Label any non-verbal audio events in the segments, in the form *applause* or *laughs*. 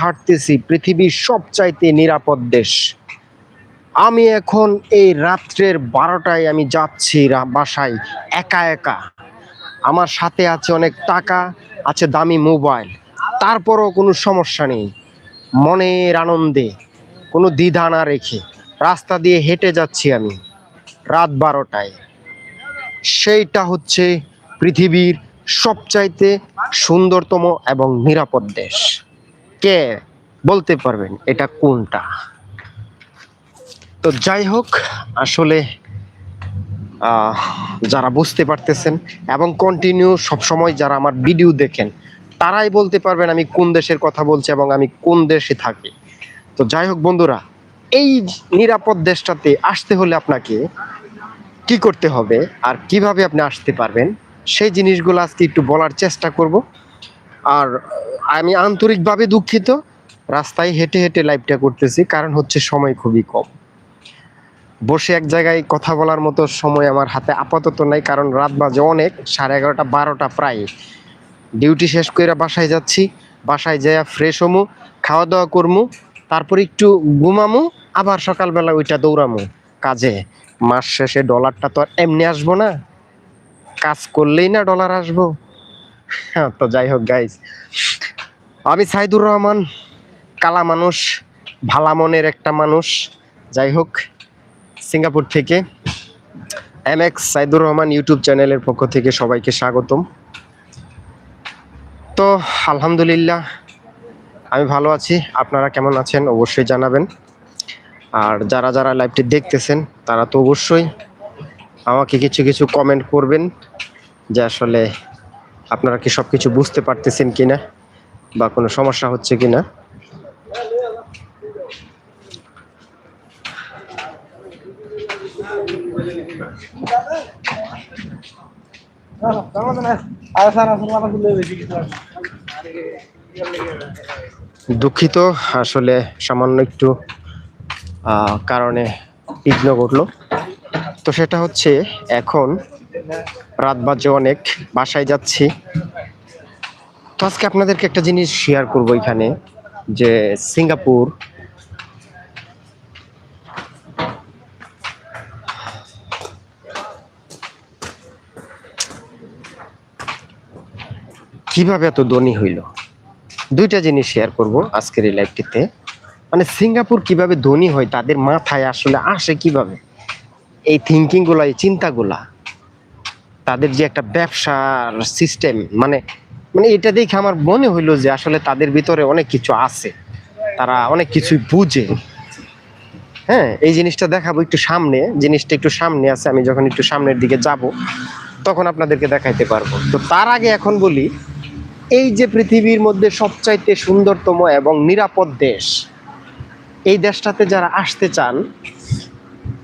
হাঁটতেছি পৃথিবীর সবচাইতে নিরাপদ দেশ। আমি এখন এই রাত্রের বারোটায় আমি যাচ্ছি বাসায় একা একা। আমার সাথে আছে অনেক টাকা, আছে দামি মোবাইল। তারপরও কোনো সমস্যা নেই। মনের আনন্দে, কোনো দ্বিধা না রেখে রাস্তা দিয়ে হেঁটে যাচ্ছি আমি রাত বারোটায়। সেইটা হচ্ছে পৃথিবীর সবচাইতে সুন্দরতম এবং নিরাপদ দেশ। কে বলতে পারবেন এটা কোনটা? তো যাই হোক, আসলে যারা বুঝতে পারতেছেন এবং কন্টিনিউ সবসময় যারা আমার ভিডিও দেখেন, তারাই বলতে পারবেন আমি কোন দেশের কথা বলছি এবং আমি কোন দেশে থাকি। তো যাই হোক বন্ধুরা, এই নিরাপদ দেশটাতে আসতে হলে আপনাকে কি করতে হবে আর কীভাবে আপনি আসতে পারবেন, সেই জিনিসগুলো আজকে একটু বলার চেষ্টা করব। আর আমি আন্তরিকভাবে দুঃখিত। রাস্তায় হেঁটে হেঁটে লাইভটা করতেছি, কারণ হচ্ছে সময় খুবই কম। বসে এক জায়গায় কথা বলার মতো সময় আমার হাতে আপাতত নাই, কারণ রাত বাজে অনেক, সাড়ে এগারোটা, বারোটা প্রায়। ডিউটি শেষ করে বাসায় যাচ্ছি, বাসায় যাইয়া ফ্রেশ হমু খাওয়া দাওয়া করমু, তারপর একটু ঘুমামু, আবার সকালবেলা ওইটা দৌড়ামু কাজে। মাস শেষে ডলারটা তো আর এমনি আসব না। কাজ করলেই না ডলার আসব। *laughs* তো যাই হোক গাইজ আমি সাইদুর রহমান, কালা মানুষ, ভালা মনের একটা মানুষ। যাই হোক, সিঙ্গাপুর থেকে M X Saidur Rahman YouTube চ্যানেলের পক্ষ থেকে সবাইকে স্বাগতম। তো আলহামদুলিল্লাহ, আমি ভালো আছি। আপনারা কেমন আছেন অবশ্যই জানাবেন। আর যারা যারা লাইভটি দেখতেছেন, তারা তো অবশ্যই আমাকে কিছু কিছু কমেন্ট করবেন যে আসলে আপনারা কি সব কিছু বুঝতে পারতেছেন কিনা? বা কোনো সমস্যা হচ্ছে কিনা? দুঃখিত, আসলে সামান্য একটু কারণে বিঘ্ন ঘটলো। তো সেটা হচ্ছে, এখন রাত বাজে অনেক, বাসায় যাচ্ছি। তো আজকে আপনাদেরকে একটা জিনিস শেয়ার করব এখানে, যে সিঙ্গাপুর। কীভাবে এত ধনী হইল? দুইটা জিনিস শেয়ার করব আজকের এই লাইভটিতে মানে সিঙ্গাপুর কীভাবে ধনী হয়, তাদের মাথায় আসলে আসে কীভাবে? এই থিঙ্কিংগুলা, এই চিন্তাগুলা। তাদের যে একটা ব্যবসার সিস্টেম মানে মানে এটা দেখে আমার মনে হইল যে আসলে তাদের ভিতরে অনেক কিছু আছে। তারা অনেক কিছুই বুঝে। হ্যাঁ এই জিনিসটা দেখাবো একটু সামনে। জিনিসটা একটু সামনে আছে, আমি যখন একটু সামনের দিকে যাব, তখন আপনাদেরকে দেখাইতে পারব। তো তার আগে এখন বলি, এই যে পৃথিবীর মধ্যে সবচাইতে সুন্দরতম এবং নিরাপদ দেশ, এই দেশটাতে যারা আসতে চান,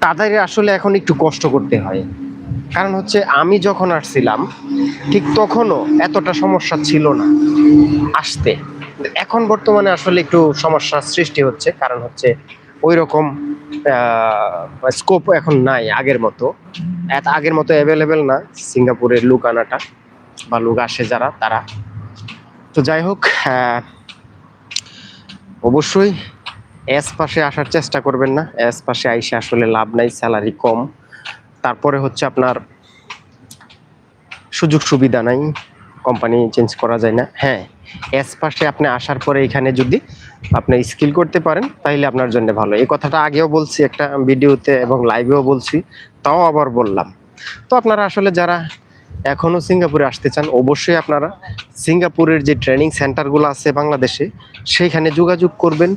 তাদের আসলে এখন একটু কষ্ট করতে হয়। কারণ হচ্ছে আমি যখন আসছিলাম, ঠিক তখনও এতটা সমস্যা ছিল না আসতে। এখন বর্তমানে আসলে একটু সমস্যার সৃষ্টি হচ্ছে, কারণ হচ্ছে ওই রকম স্কোপ এখন নাই আগের মতো। এত আগের মতো অ্যাভেলেবেল না, সিঙ্গাপুরের লুক আনাটা বা লুক আসে যারা, তারা। তো যাই হোক অবশ্যই এস পাশে আসার চেষ্টা করবেন না। এস পাশে আইসে আসলে লাভ নাই স্যালারি কম। তারপরে হচ্ছে আপনার সুযোগ সুবিধা নাই কোম্পানি চেঞ্জ করা যায় না। হ্যাঁ এস পাশে আপনি আসার পরে এখানে যদি আপনি স্কিল করতে পারেন তাহলে আপনার জন্য ভালো। এই কথাটা আগেও বলছি, একটা ভিডিওতে এবং লাইভেও বলছি, তাও আবার বললাম। তো আপনারা আসলে যারা এখনও সিঙ্গাপুরে আসতে চান, অবশ্যই আপনারা সিঙ্গাপুরের যে ট্রেনিং সেন্টারগুলো আছে বাংলাদেশে, সেইখানে যোগাযোগ করবেন।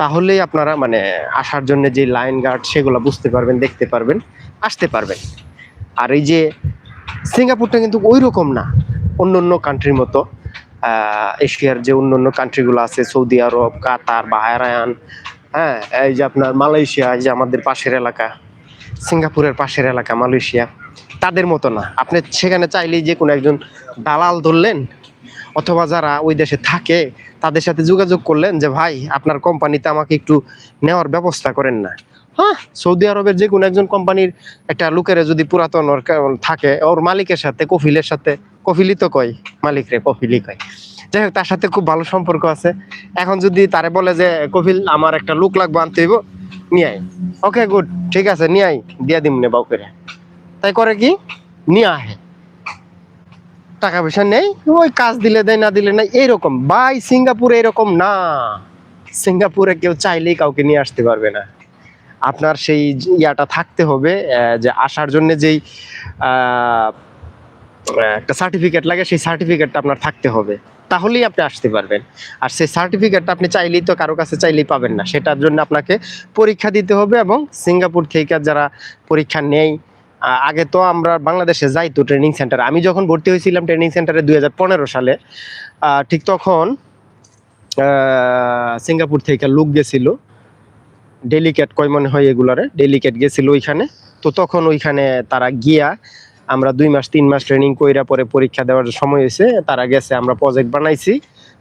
তাহলেই আপনারা মানে আসার জন্য যে লাইন গার্ড সেগুলো বুঝতে পারবেন, দেখতে পারবেন। আসতে পারবেন আর এই যে সিঙ্গাপুরটা কিন্তু ওই রকম না অন্য অন্য কান্ট্রির মতো এশিয়ার যে অন্য অন্য কান্ট্রিগুলো আছে, সৌদি আরব, কাতার বাহারায়ান হ্যাঁ এই যে আপনার মালয়েশিয়া, এই যে আমাদের পাশের এলাকা, সিঙ্গাপুরের পাশের এলাকা, মালয়েশিয়া, তাদের মতো না। আপনি সেখানে চাইলেই যে কোনো একজন দালাল ধরলেন, অথবা যারা ওই দেশে থাকে, তাদের সাথে যোগাযোগ করলেন যে, ভাই, আপনার কোম্পানিতে আমাকে একটু নেওয়ার ব্যবস্থা করেন না। হ্যাঁ সৌদি আরবের যে কোনো একজন কোম্পানির একটা লোকের যদি পুরাতন থাকে, ওর মালিকের সাথে, কফিলের সাথে, কফিলই তো কয়, মালিক রে, কফিলই কয়। যাই তার সাথে খুব ভালো সম্পর্ক আছে। এখন যদি তারে বলে যে কপিল আমার একটা লোক লাগবে, আনতে হইব, নিয়ে ওকে, গুড, ঠিক আছে, নিয়ে দিয়া দিম নে বাউ করে। তাই করে কি? নিয়ে আহে। টাকা পয়সা নেই, ওই কাজ দিলে দেয়, না দিলে নাই, এইরকম। বাই সিঙ্গাপুরে এরকম না। সিঙ্গাপুরে কেউ চাইলেই কাউকে নিয়ে আসতে পারবে না। আপনার সেই ইয়াটা থাকতে হবে যে আসার জন্য যেই একটা সার্টিফিকেট লাগে, সেই সার্টিফিকেটটা আপনার থাকতে হবে। তাহলেই আপনি আসতে পারবেন। আর সেই সার্টিফিকেটটা আপনি চাইলেই তো কারও কাছে চাইলেই পাবেন না। সেটার জন্য আপনাকে পরীক্ষা দিতে হবে এবং সিঙ্গাপুর থেকে যারা পরীক্ষা নেই আগে তো আমরা বাংলাদেশে যাই তো ট্রেনিং সেন্টারে আমি যখন ভর্তি হয়েছিলাম ট্রেনিং সেন্টারে দুই হাজার পনেরো সালে ঠিক তখন সিঙ্গাপুর থেকে লোক গেছিল। ডেলিকেট কয় মনে হয় এগুলারে? ডেলিকেট গেছিল ওইখানে। তো তখন ওইখানে তারা গিয়া আমরা দুই মাস, তিন মাস ট্রেনিং কইরা পরে পরীক্ষা দেওয়ার সময় হয়েছে তারা গেছে, আমরা প্রজেক্ট বানাইছি।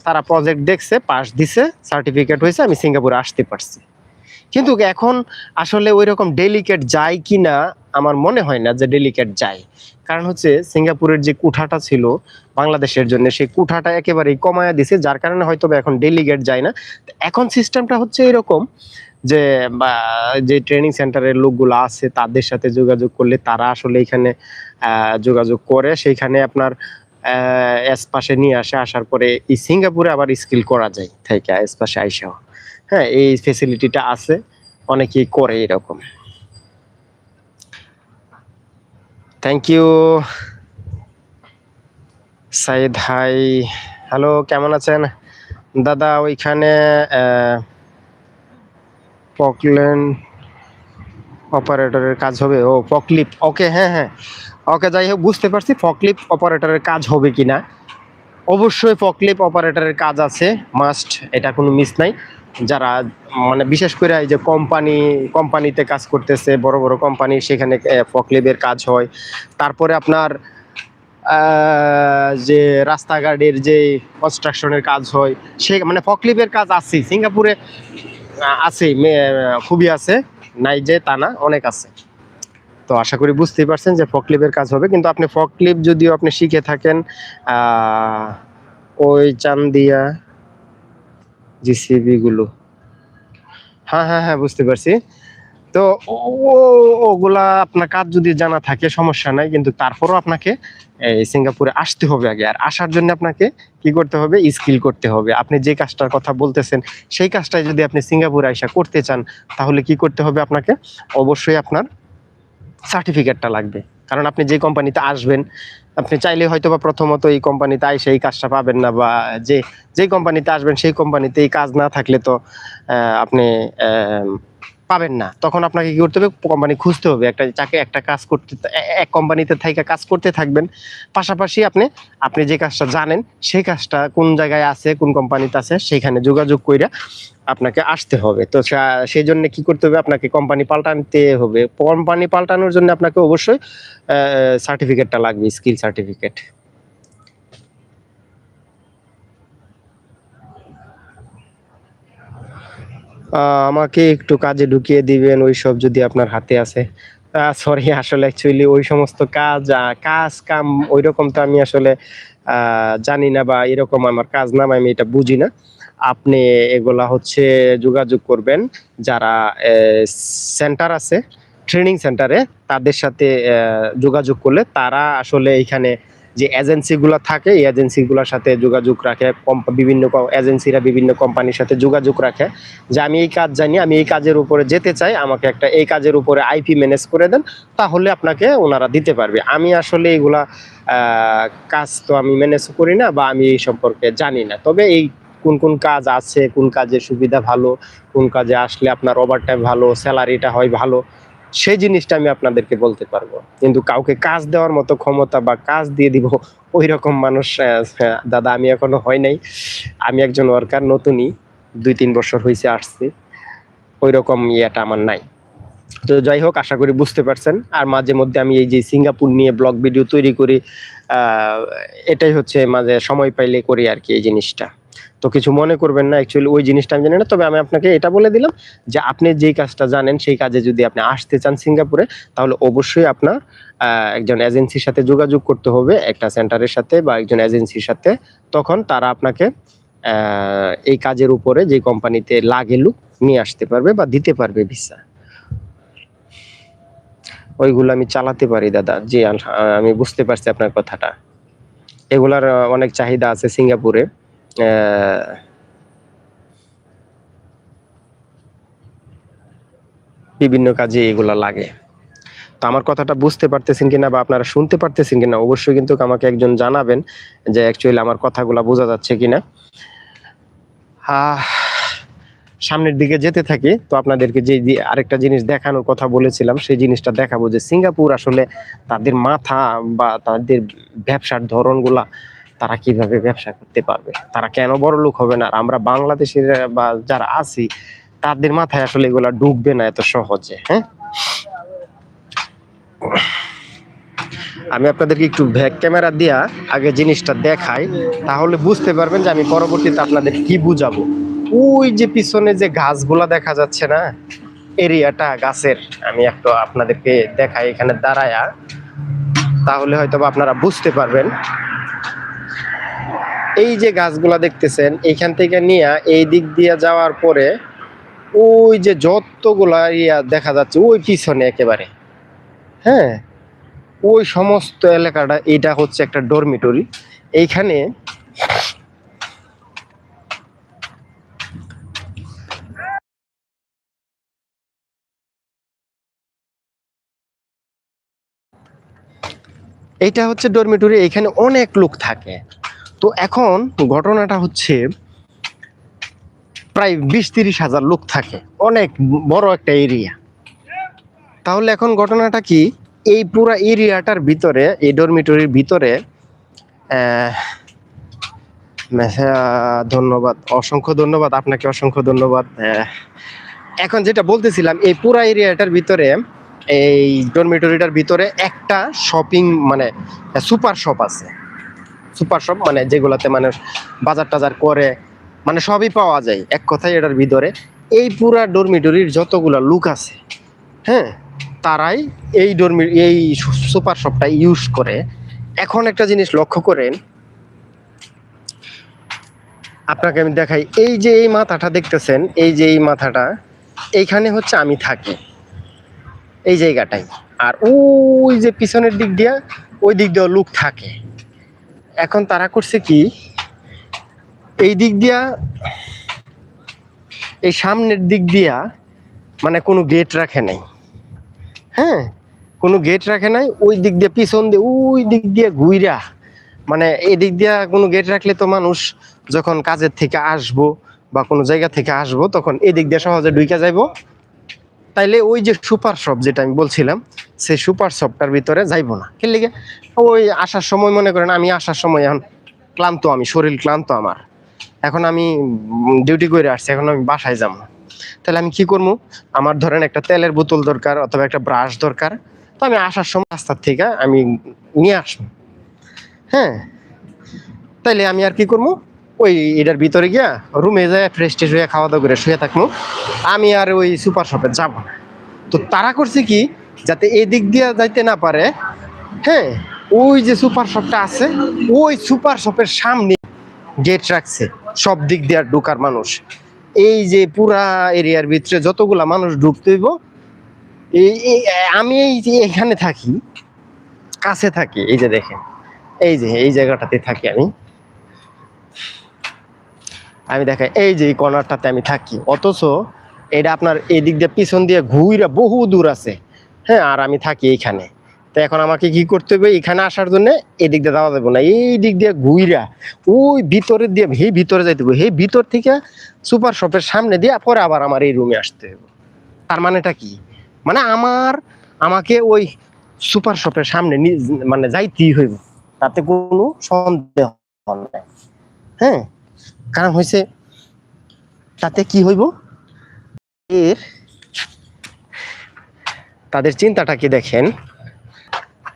তারা প্রজেক্ট দেখছে পাস দিছে সার্টিফিকেট হয়েছে আমি সিঙ্গাপুরে আসতে পারছি। কিন্তু এখন আসলে ওই রকম ডেলিকেট যায় কি না আমার মনে হয় না যে ডেলিকেট যায়। কারণ হচ্ছে সিঙ্গাপুরের যে কুঠাটা ছিল, বাংলাদেশের জন্য সেই কুঠাটা একেবারেই কমায়া দিছে, যার কারণে হয়তো এখন ডেলিগেট যায় না। এখন সিস্টেমটা হচ্ছে এরকম যে যে ট্রেনিং সেন্টারের লোকগুলো আছে, তাদের সাথে যোগাযোগ করলে তারা আসলে এখানে যোগাযোগ করে। সেইখানে আপনার এস পাশে নিয়ে আসে। আসার পরে এই সিঙ্গাপুরে আবার স্কিল করা যায় থেকে এস আইসাও হ্যাঁ এই ফেসিলিটিটা আছে। অনেকেই করে এরকম। Thank you Said hi hello কেমন আছেন? দাদা, ওইখানে পকলেন অপারেটরের কাজ হবে। ও ফকলিপ ওকে হ্যাঁ হ্যাঁ। ওকে যাই হোক, বুঝতে পারছি ফকলিপ অপারেটরের কাজ হবে কি না। অবশ্যই ফকলিপ অপারেটরের কাজ আছে মাস্ট এটা কোনো মিস নাই। যারা মানে বিশেষ করে এই যে কোম্পানি কোম্পানিতে কাজ করতেছে, বড় বড় কোম্পানি সেখানে ফকলিপের কাজ হয়। তারপরে আপনার যে রাস্তাঘাটের যে কনস্ট্রাকশনের কাজ হয়, সে মানে ফকলিপের কাজ আছে সিঙ্গাপুরে আছে খুবই আছে, নাই যে তা না, অনেক আছে। তো আশা করি বুঝতেই পারছেন যে ফকলিপের কাজ হবে, কিন্তু আপনি ফকলিপ যদিও আপনি শিখে থাকেন ওই চান্দিয়া জিসিবি গুলো। হ্যাঁ হ্যাঁ হ্যাঁ বুঝতে পারছি। তো ওগুলা আপনার কাজ যদি জানা থাকে, সমস্যা নাই, কিন্তু তারপরও আপনাকে এই সিঙ্গাপুরে আসতে হবে আগে। আর আসার জন্য আপনাকে কি করতে হবে? স্কিল করতে হবে। আপনি যে কাজটার কথা বলতেছেন, সেই কাজটাই যদি আপনি সিঙ্গাপুরে আইসা করতে চান, তাহলে কি করতে হবে আপনাকে? অবশ্যই আপনার সার্টিফিকেটটা লাগবে। কারণ আপনি যে কোম্পানিতে আসবেন, আপনি চাইলে হয়তো বা প্রথমত এই কোম্পানিতে আইসে এই কাজটা পাবেন না, বা যে যে কোম্পানিতে আসবেন, সেই কোম্পানিতে এই কাজ না থাকলে তো আপনি পাবেন না। তখন আপনাকে কি করতে হবে? কোম্পানি খুঁজতে হবে। একটা চাকরি একটা কাজ করতে, এক কোম্পানিতে থেকে কাজ করতে থাকবেন। পাশাপাশি আপনি আপনি যে কাজটা জানেন, সেই কাজটা কোন জায়গায় আছে, কোন কোম্পানিতে আছে সেখানে যোগাযোগ কইরা আপনাকে আসতে হবে। তো সেই জন্য কি করতে হবে? আপনাকে কোম্পানি পাল্টাতে হবে। কোম্পানি পাল্টানোর জন্য আপনাকে অবশ্যই সার্টিফিকেটটা লাগবে স্কিল সার্টিফিকেট আমাকে একটু কাজে ঢুকিয়ে দিবেন ওই সব যদি আপনার হাতে আছে। সরি আসলে অ্যাকচুয়ালি ওই সমস্ত কাজ কাজ, কাম ওই রকম তো আমি আসলে জানি না বা এরকম আমার কাজ নাম আমি এটা বুঝি না। আপনি এগুলা হচ্ছে যোগাযোগ করবেন, যারা সেন্টার আছে ট্রেনিং সেন্টারে তাদের সাথে যোগাযোগ করলে তারা আসলে এখানে যে এজেন্সিগুলো থাকে, এই এজেন্সিগুলোর সাথে যোগাযোগ রাখে। বিভিন্ন এজেন্সিরা বিভিন্ন কোম্পানির সাথে যোগাযোগ রাখে। যে আমি এই কাজ জানি, আমি এই কাজের উপরে যেতে চাই, আমাকে একটা এই কাজের উপরে আইপি ম্যানেজ করে দেন, তাহলে আপনাকে ওনারা দিতে পারবে। আমি আসলে এইগুলা কাজ তো আমি ম্যানেজ করি না বা আমি এই সম্পর্কে জানি না। তবে এই কোন কোন কাজ আছে, কোন কাজের সুবিধা ভালো, কোন কাজে আসলে আপনার ওভারটাইম ভালো স্যালারিটা হয় ভালো সেই জিনিসটা আমি আপনাদেরকে বলতে পারব। কিন্তু কাউকে কাজ দেওয়ার মতো ক্ষমতা বা কাজ দিয়ে দিব ওই রকম মানুষ দাদা, আমি এখনও হয় নাই। আমি একজন ওয়ার্কার নতুনই, দুই তিন বছর হয়েছে আসছি। ওই রকম ইয়েটা আমার নাই। তো যাই হোক, আশা করি বুঝতে পারছেন। আর মাঝে মধ্যে আমি এই যে সিঙ্গাপুর নিয়ে ব্লগ ভিডিও তৈরি করি এটাই হচ্ছে মাঝে সময় পাইলে করি আর কি এই জিনিসটা। তো কিছু মনে করবেন না অ্যাকচুয়ালি ওই জিনিসটা আমি জানি না। তবে আমি আপনাকে এটা বলে দিলাম যে আপনি যেই কাজটা জানেন, সেই কাজে যদি আপনি আসতে চান সিঙ্গাপুরে, তাহলে অবশ্যই আপনার একজন এজেন্সির সাথে যোগাযোগ করতে হবে, একটা সেন্টারের সাথে বা একজন এজেন্সির সাথে। তখন তারা আপনাকে এই কাজের উপরে যে কোম্পানিতে লাগে লুক নিয়ে আসতে পারবে বা দিতে পারবে ভিসা ওইগুলো আমি চালাতে পারি দাদা। জি আমি বুঝতে পারছি আপনার কথাটা। এগুলার অনেক চাহিদা আছে সিঙ্গাপুরে। বিভিন্ন কাজে এগুলা লাগে। তো আমার কথাটা বুঝতে পারতেছেন কিনা বা আপনারা শুনতে পারতেছেন কিনা, অবশ্যই কিন্তু আমাকে একজন জানাবেন যে অ্যাকচুয়ালি আমার কথাগুলা বোঝা যাচ্ছে কিনা। সামনের দিকে যেতে থাকি, তো আপনাদেরকে যে যে- আরেকটা জিনিস দেখানোর কথা বলেছিলাম, সেই জিনিসটা দেখাবো যে সিঙ্গাপুর আসলে তাদের মাথা বা তাদের ব্যবসার ধরনগুলা তারা কীভাবে ব্যবসা করতে পারবে? তারা কেন বড় লোক হবে না? আমরা বাংলাদেশের বা যারা আছি, তাদের মাথায় আসলে এগুলা ডুববে না এত সহজে হ্যাঁ? আমি আপনাদেরকে একটু ব্যাক ক্যামেরা দিয়া আগে জিনিসটা দেখাই, তাহলে বুঝতে পারবেন যে আমি পরবর্তীতে আপনাদের কি বুঝাবো। ওই যে পিছনে যে গাছগুলা দেখা যাচ্ছে না, এরিয়াটা, গাছের, আমি একটু আপনাদেরকে দেখাই এখানে দাঁড়ায়া। তাহলে হয়তো আপনারা বুঝতে পারবেন এই যে গাছগুলা দেখতেছেন এইখান থেকে নিয়ে এই দিক দিয়ে যাওয়ার পরে ওই যে যতগুলা ইয়া দেখা যাচ্ছে, ওই পিছনে একেবারে। হ্যাঁ? ওই সমস্ত এলাকাটা, এটা হচ্ছে একটা ডরমিটরি এইখানে এইটা হচ্ছে ডরমিটরি এখানে অনেক লোক থাকে। তো এখন ঘটনাটা হচ্ছে প্রায় বিশ তিরিশ হাজার লোক থাকে। অনেক বড় একটা এরিয়া তাহলে এখন ঘটনাটা কি? এই পুরা এরিয়াটার ভিতরে, এই ডরমিটরির ভিতরে ধন্যবাদ, অসংখ্য ধন্যবাদ, আপনাকে অসংখ্য ধন্যবাদ। এখন যেটা বলতেছিলাম, এই পুরা এরিয়াটার ভিতরে, এই ডরমিটরিটার ভিতরে একটা শপিং মানে সুপার শপ আছে। সুপার শপ মানে যেগুলাতে মানুষ বাজার টাজার করে মানে সবই পাওয়া যায়, এক কথায় এটার ভিতরে। এই পুরা ডরমিটরির যতগুলা লুক আছে হ্যাঁ তারাই এই ডরমি, এই সুপার শপটা ইউজ করে। এখন একটা জিনিস লক্ষ্য করেন, আপনাকে আমি দেখাই, এই যে এই মাথাটা দেখতেছেন, এই যে এই মাথাটা, এইখানে হচ্ছে আমি থাকি, এই জায়গাটাই। আর ওই যে পিছনের দিক দিয়া, ওই দিক দিয়েও লুক থাকে। এখন তারা করছে কি? এই দিক দিয়া, এই সামনের দিক দিয়া মানে কোনো গেট রাখে নাই। হ্যাঁ? কোনো গেট রাখে নাই, ওই দিক দিয়ে পিছন দিয়ে, ওই দিক দিয়ে ঘুইরা। মানে এই দিক দিয়ে কোনো গেট রাখলে তো মানুষ যখন কাজের থেকে আসব বা কোনো জায়গা থেকে আসব, তখন এই দিক দিয়ে সহজে ঢুকে যাইবো। তাইলে ওই যে সুপার শপ যেটা আমি বলছিলাম, সেই সুপার শপটার ভিতরে যাইবো না। লিগে? ওই আসার সময় মনে করেন আমি আসার সময় এখন ক্লান্ত আমি, শরীর ক্লান্ত আমার। এখন আমি ডিউটি করে আসছি, এখন আমি বাসায় যাব। তাহলে আমি কি করব আমার ধরেন একটা তেলের বোতল দরকার অথবা একটা ব্রাশ দরকার, তো আমি আসার সময় রাস্তার থেকে আমি নিয়ে আসব। হ্যাঁ? তাইলে আমি আর কি করব ওই এটার ভিতরে গিয়া রুমে যায় ফ্রেশ ট্রেশ হয়ে খাওয়া দাওয়া করে শুয়ে থাকব আমি আর ওই সুপার শপে যাব না। তো তারা করছে কি, যাতে এই দিক দিয়ে যাইতে না পারে হ্যাঁ ওই যে সুপার শপটা আছে, ওই সুপার শপের সামনে গেট রাখছে, সব দিক দিয়ে ঢুকার মানুষ। এই যে পুরা এরিয়ার ভিতরে যতগুলা মানুষ ঢুকতে হইব, এই, এই- আমি এই যে এখানে থাকি, কাছে থাকি, এই যে দেখেন, এই যে, এই জায়গাটাতে থাকি আমি। আমি দেখাই এই যে এই কর্নারটাতে আমি থাকি। অথচ এটা আপনার এই দিক দিয়ে পিছন দিয়ে ঘুইরা বহু দূর আছে। হ্যাঁ আর আমি থাকি এইখানে। তো এখন আমাকে কি করতে হবে? এখানে আসার জন্য এই দিক দিয়ে যাওয়া যাবে না। এই দিক দিয়ে ঘুইরা, ওই ভিতরে দিয়ে, হে ভিতরে যাইতে হবে। হে ভিতর থেকে সুপার শপের সামনে দিয়ে পরে আবার আমার এই রুমে আসতে হবে। তার মানেটা কি? মানে আমার, আমাকে ওই সুপার শপের সামনে মানে যাইতেই হইব। তাতে কোনো সন্দেহ নাই। হ্যাঁ? কারণ হয়েছে, তাতে কি হইব? এর তাদের চিন্তাটা কি দেখেন?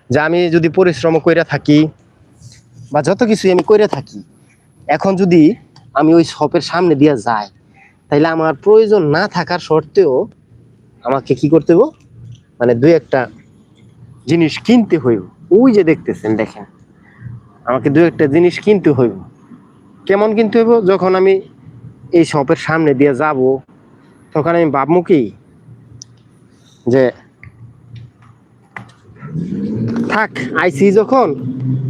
যে আমি যদি পরিশ্রম কইরা থাকি, বা যত কিছু আমি কইরা থাকি, এখন যদি আমি ওই শপের সামনে দিয়ে যাই, তাইলে আমার প্রয়োজন না থাকার সত্ত্বেও আমাকে কি করতে হইব? মানে দুই একটা জিনিস কিনতে হইব। ওই যে দেখতেছেন, দেখেন। আমাকে দু একটা জিনিস কিনতে হইব। কেমন কিনতে হইব? যখন আমি এই শপের সামনে দিয়ে যাব, তখন আমি ভাববো কি? যে, থাক আইসি যখন,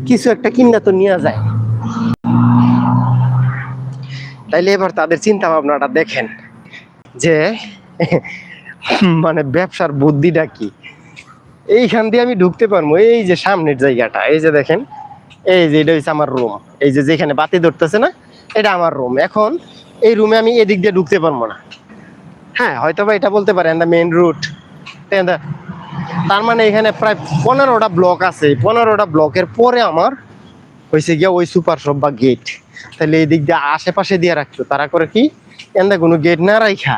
কিছু একটা কিনা তো নিয়ে যায়। তাইলে এবার তাদের চিন্তা ভাবনাটা দেখেন। যে মানে ব্যবসার বুদ্ধিটা কি? এইখান দিয়ে আমি ঢুকতে পারব, এই যে সামনের জায়গাটা, এই যে দেখেন। এই যে এটা হচ্ছে আমার রুম এই যে যেখানে বাতি ধরতেছে না, এটা আমার রুম এখন এই রুমে আমি এদিক দিয়ে ঢুকতে পারব না। হ্যাঁ হয়তো বা এটা বলতে পারেন দা মেন রুট তার মানে এখানে প্রায় পনেরোটা ব্লক আছে। পনেরোটা ব্লকের পরে আমার হয়েছে গিয়া ওই সুপার শপ বা গেট তাহলে এই দিক দিয়ে আশেপাশে দিয়ে রাখতো তারা করে কি? এন্দা কোনো গেট না রাইখা।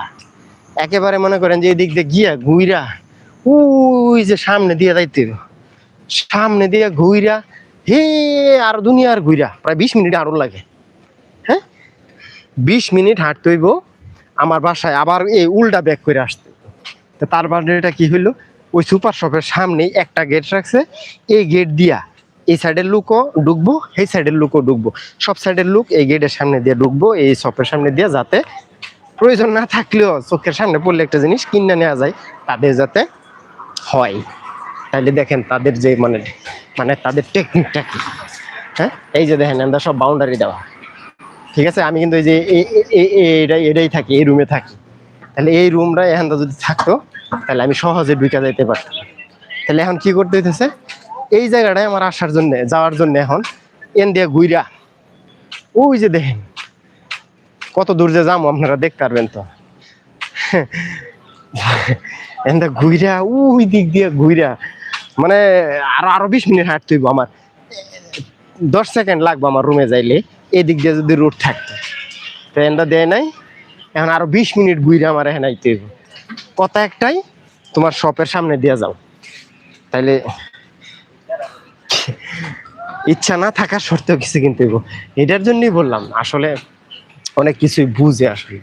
একেবারে মনে করেন যে এই দিক দিয়ে গিয়া ঘুইরা, ওই যে সামনে দিয়ে যাইতে সামনে দিয়ে ঘুইরা হে, আর দুনিয়ার ঘুইরা। প্রায় বিশ মিনিট আরও লাগে। হ্যাঁ? বিশ মিনিট হাঁটতে হইব। আমার বাসায় আবার এই উল্টা ব্যাক করে আসতে তো তার বাড়িটা কি হইল? ওই সুপার শপের সামনেই একটা গেট রাখছে। এই গেট দিয়া এই সাইডের লুকও ঢুকবো এই সাইডের লুকও ঢুকবো। সব সাইডের লুক এই গেটের সামনে দিয়ে ঢুকবো, এই শপের সামনে দিয়ে যাতে প্রয়োজন না থাকলেও চোখের সামনে পড়লে একটা জিনিস কিনে নেওয়া যায় তাদের যাতে হয়। তাহলে দেখেন তাদের যে মানে মানে তাদের টেকনিকটা কি? হ্যাঁ? এই যে দেখেন, আমরা সব বাউন্ডারি দেওয়া। ঠিক আছে? আমি কিন্তু এই যে এটাই এটাই থাকি, এই রুমে থাকি। তাহলে এই রুমটা এখন যদি থাকতো, তাহলে আমি সহজে ঢুকে যাইতে পারতাম। তাহলে এখন কি করতে হইতেছে? এই জায়গাটায় আমার আসার জন্য, যাওয়ার জন্য এখন এন দিয়ে ঘুইরা, ওই যে দেখেন, কত দূর যে যাব আপনারা দেখতে পারবেন তো। এনটা ঘুইরা ওই দিক দিয়ে ঘুইরা। মানে আরও আরও বিশ মিনিট হাঁটতে হইব আমার। দশ সেকেন্ড লাগবে আমার রুমে যাইলে এই দিক দিয়ে যদি রোড থাকতো তো এনটা দেয় নাই, এখন আরও বিশ মিনিট ঘুইরা আমার এখানে আইতে হইব। কথা একটাই, তোমার শপের সামনে দিয়ে যাও। তাইলে ইচ্ছা না থাকার সত্ত্বেও কিছু কিনতে এটার জন্যই বললাম, আসলে অনেক কিছুই বুঝে আসলে।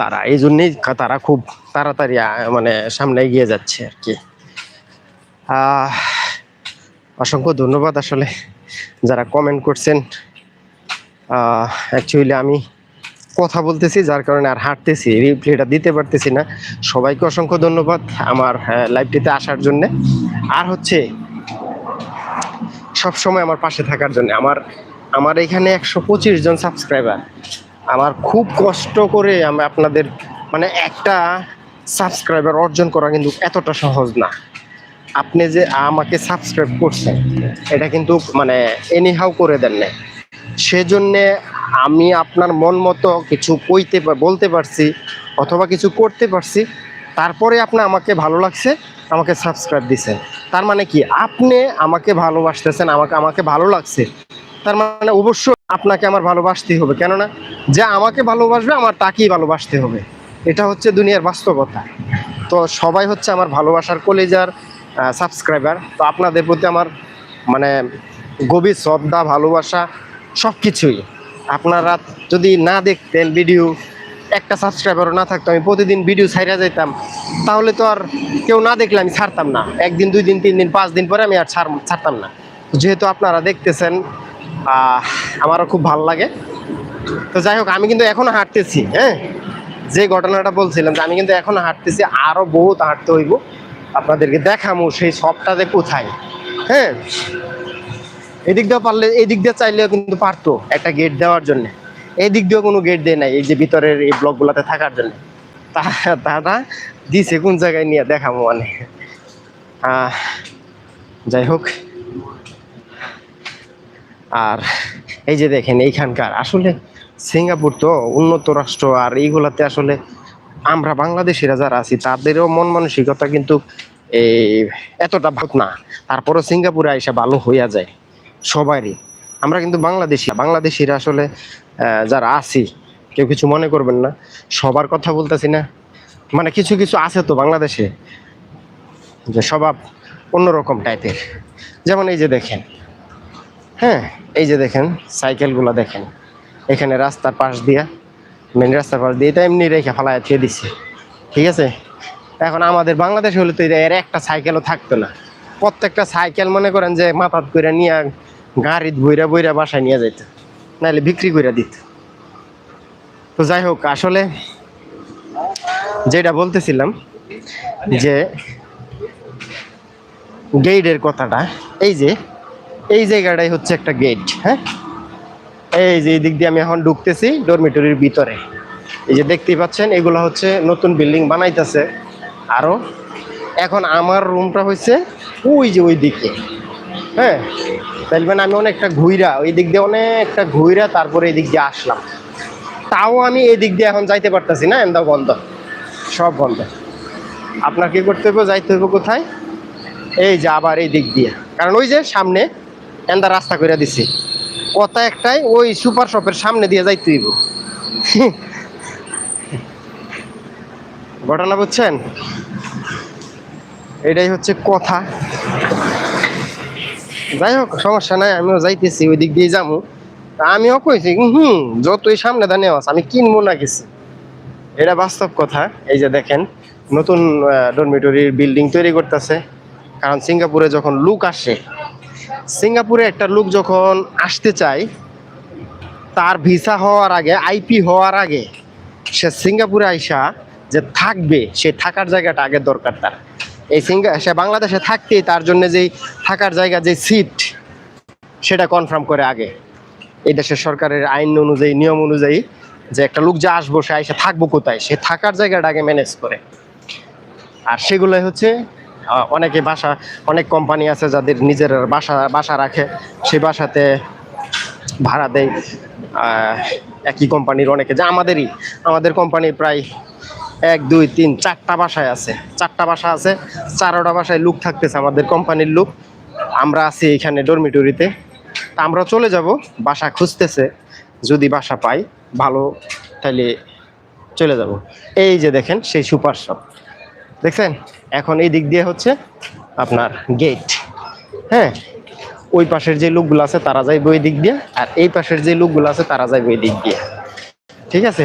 তারা এই জন্যই তারা খুব তাড়াতাড়ি মানে সামনে এগিয়ে যাচ্ছে আর কি। অসংখ্য ধন্যবাদ আসলে যারা কমেন্ট করছেন। অ্যাকচুয়ালি আমি কথা বলতেছি, যার কারণে আর হাঁটতেছি রিপ্লাইটা দিতে পারতেছি না। সবাইকে অসংখ্য ধন্যবাদ আমার লাইভটিতে আসার জন্য। আর হচ্ছে সব সময় আমার পাশে থাকার জন্য। আমার আমার এখানে একশো পঁচিশ জন সাবস্ক্রাইবার আমার খুব কষ্ট করে আমি আপনাদের মানে একটা সাবস্ক্রাইবার অর্জন করা কিন্তু এতটা সহজ না। আপনি যে আমাকে সাবস্ক্রাইব করছেন, এটা কিন্তু মানে এনিহাও করে দেন না সেজন্যে আমি আপনার মন মতো কিছু কইতে বলতে পারছি অথবা কিছু করতে পারছি। তারপরে আপনি আমাকে ভালো লাগছে, আমাকে সাবস্ক্রাইব দিছেন। তার মানে কি? আপনি আমাকে ভালোবাসতেছেন, আমাকে আমাকে ভালো লাগছে। তার মানে অবশ্যই আপনাকে আমার ভালোবাসতেই হবে। কেননা যে আমাকে ভালোবাসবে, আমার তাকেই ভালোবাসতে হবে। এটা হচ্ছে দুনিয়ার বাস্তবতা। তো সবাই হচ্ছে আমার ভালোবাসার কলেজার সাবস্ক্রাইবার তো আপনাদের প্রতি আমার মানে গভীর শ্রদ্ধা, ভালোবাসা সব কিছুই আপনারা যদি না দেখতেন ভিডিও একটা সাবস্ক্রাইবারও না থাকতো, আমি প্রতিদিন ভিডিও ছাইরা যেতাম তাহলে তো আর কেউ না দেখলে আমি ছাড়তাম না। একদিন, দুই দিন, তিন দিন, পাঁচ দিন পরে আমি আর ছাড়, ছাড়তাম না। যেহেতু আপনারা দেখতেছেন আমারও খুব ভালো লাগে। তো যাই হোক, আমি কিন্তু এখনও হাঁটতেছি হ্যাঁ? যে ঘটনাটা বলছিলাম যে আমি কিন্তু এখনও হাঁটতেছি আরও বহুত হাঁটতে হইব। আপনাদেরকে দেখামো সেই সবটা যে কোথায় হ্যাঁ? এদিক দিয়ে পারলে এই দিক দিয়ে চাইলেও কিন্তু পারতো একটা গেট দেওয়ার জন্য। এই দিক দিয়েও কোনো গেট দেয় নাই, এই যে ভিতরের এই ব্লকগুলোতে থাকার জন্য। তারা দিছে কোন জায়গায় নিয়ে দেখামো মানে। যাই হোক। আর এই যে দেখেন এইখানকার, আসলে সিঙ্গাপুর তো উন্নত রাষ্ট্র আর এইগুলাতে আসলে আমরা বাংলাদেশিরা যারা আছি, তাদেরও মন মানসিকতা কিন্তু এই এতটা ভালো না। তারপরও সিঙ্গাপুরে এসে ভালো হইয়া যায় সবারই আমরা কিন্তু বাংলাদেশি, বাংলাদেশিরা আসলে যারা আছি, কেউ কিছু মনে করবেন না, সবার কথা বলতেছি না। মানে কিছু কিছু আছে তো বাংলাদেশে, যে স্বভাব অন্যরকম টাইপের যেমন এই যে দেখেন হ্যাঁ এই যে দেখেন, সাইকেলগুলো দেখেন। এখানে রাস্তার পাশ দিয়া মেন রাস্তার পাশ দিয়ে এটা এমনি রেখে ফালায় থিয়ে দিচ্ছে ঠিক আছে? এখন আমাদের বাংলাদেশে হলে তো এর একটা সাইকেলও থাকতো না। প্রত্যেকটা সাইকেল মনে করেন যে মাথাত করে নিয়ে গাড়িত বইরা বইরা বাসায় নিয়ে যেত নাহলে বিক্রি করে দিত। তো যাই হোক, আসলে যেটা বলতেছিলাম যে গেইডের কথাটা, এই যে এই জায়গাটাই হচ্ছে একটা গেট হ্যাঁ? এই যে এই দিক দিয়ে আমি এখন ঢুকতেছি ডরমিটরির ভিতরে। এই যে দেখতেই পাচ্ছেন, এগুলো হচ্ছে নতুন বিল্ডিং বানাইতেছে আরও এখন আমার রুমটা হচ্ছে ওই যে ওই দিকে হ্যাঁ? তাইলে মানে আমি অনেকটা ঘুইরা, ওই দিক দিয়ে অনেকটা ঘুইরা তারপরে এই দিক দিয়ে আসলাম। তাও আমি এই দিক দিয়ে এখন যাইতে পারতেছি না এন্দা বন্ধ, সব বন্ধ। আপনার কি করতে হবে যাইতে হবে কোথায়? এই যে আবার এই দিক দিয়ে, কারণ ওই যে সামনে এন্দা রাস্তা করে দিছি। কথা একটাই, ওই সুপার শপের সামনে দিয়ে যাইতে হইব। ঘটনা বুঝছেন? এটাই হচ্ছে কথা। যাই হোক, সমস্যা নাই, আমিও যাইতেছি, ওই দিক দিয়ে যাব আমিও কইছি, হুম, যতই সামনে দাঁড়িয়ে আছে, আমি কিনবো না কিছু। এটা বাস্তব কথা, এই যে দেখেন, নতুন ডরমিটরির বিল্ডিং তৈরি করতেছে। কারণ সিঙ্গাপুরে যখন লুক আসে সিঙ্গাপুরে একটা লোক যখন আসতে চায়, তার ভিসা হওয়ার আগে, আইপি হওয়ার আগে, সে সিঙ্গাপুরে আইসা যে থাকবে, সে থাকার জায়গাটা আগে দরকার তার। এই সিঙ্গা, সে বাংলাদেশে থাকতেই তার জন্য যেই থাকার জায়গা যে সিট সেটা কনফার্ম করে আগে। এই দেশের সরকারের আইন অনুযায়ী, নিয়ম অনুযায়ী যে একটা লোক যে আসব, সে আইসা থাকব কোথায়? সে থাকার জায়গাটা আগে ম্যানেজ করে। আর সেগুলোই হচ্ছে অনেকে বাসা, অনেক কোম্পানি আছে যাদের নিজের বাসা বাসা রাখে, সেই বাসাতে ভাড়া দেয়। একই কোম্পানির অনেকে, যে আমাদেরই। আমাদের কোম্পানি প্রায় এক, দুই, তিন, চারটা বাসায় আছে। চারটা বাসা আছে, চারোটা বাসায় লুক থাকতেছে আমাদের কোম্পানির লুক। আমরা আছি এখানে ডরমিটরিতে তা আমরা চলে যাব, বাসা খুঁজতেছে। যদি বাসা পাই, ভালো তাহলে চলে যাব। এই যে দেখেন, সেই সুপার শপ। দেখছেন? এখন এই দিক দিয়ে হচ্ছে আপনার গেট হ্যাঁ? ওই পাশের যে লোকগুলো আছে, তারা যাইবে ওই দিক দিয়ে, আর এই পাশের যে লোকগুলো আছে, তারা যাইবে ওই দিক দিয়ে। ঠিক আছে?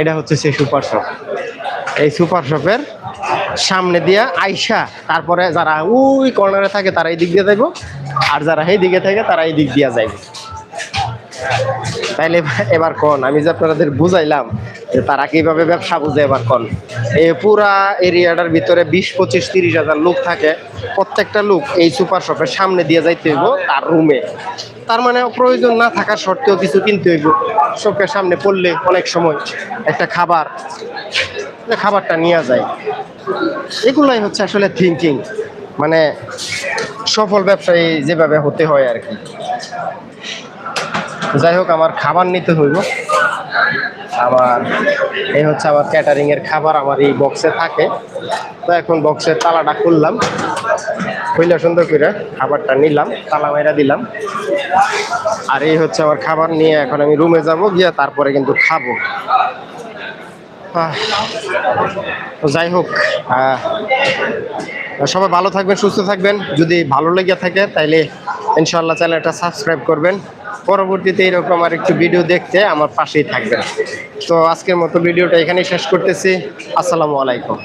এটা হচ্ছে সেই সুপার শপ এই সুপার শপের সামনে দিয়ে আইসা, তারপরে যারা ওই কর্নারে থাকে, তারা এই দিক দিয়ে যাইব, আর যারা এই দিকে থাকে, তারা এই দিক দিয়ে যাইবে। তাইলে এবার কোন? আমি যে আপনাদের বুঝাইলাম যে তারা কীভাবে ব্যবসা বুঝে এবার কোন? এই পুরা এরিয়াটার ভিতরে বিশ, পঁচিশ, তিরিশ হাজার লোক থাকে। প্রত্যেকটা লোক এই সুপার শপের সামনে দিয়ে যাইতে হইব তার রুমে তার মানে প্রয়োজন না থাকার সত্ত্বেও কিছু কিনতে হইব। চোখের সামনে পড়লে অনেক সময় একটা খাবার খাবারটা নিয়ে যায়। এগুলাই হচ্ছে আসলে থিঙ্কিং মানে সফল ব্যবসায়ী যেভাবে হতে হয় আর কি। যাই হোক, আমার খাবার নিতে হইব। আবার এই হচ্ছে আমার ক্যাটারিং এর খাবার আমার এই বক্সে থাকে। তো এখন বক্সের তালাটা খুললাম। খুললে সুন্দর করে খাবারটা নিলাম, তালা মাইরা দিলাম। আর এই হচ্ছে আমার খাবার নিয়ে এখন আমি রুমে যাব, গিয়ে তারপরে কিন্তু খাব। যাই হোক সবাই ভালো থাকবেন, সুস্থ থাকবেন। যদি ভালো লেগে থাকে, তাইলে ইনশাল্লাহ চ্যানেলটা সাবস্ক্রাইব করবেন। পরবর্তীতে এরকম আর একটু ভিডিও দেখতে আমার পাশেই থাকবেন। তো আজকের মতো ভিডিওটা এখানেই শেষ করতেছি। আসসালামু আলাইকুম।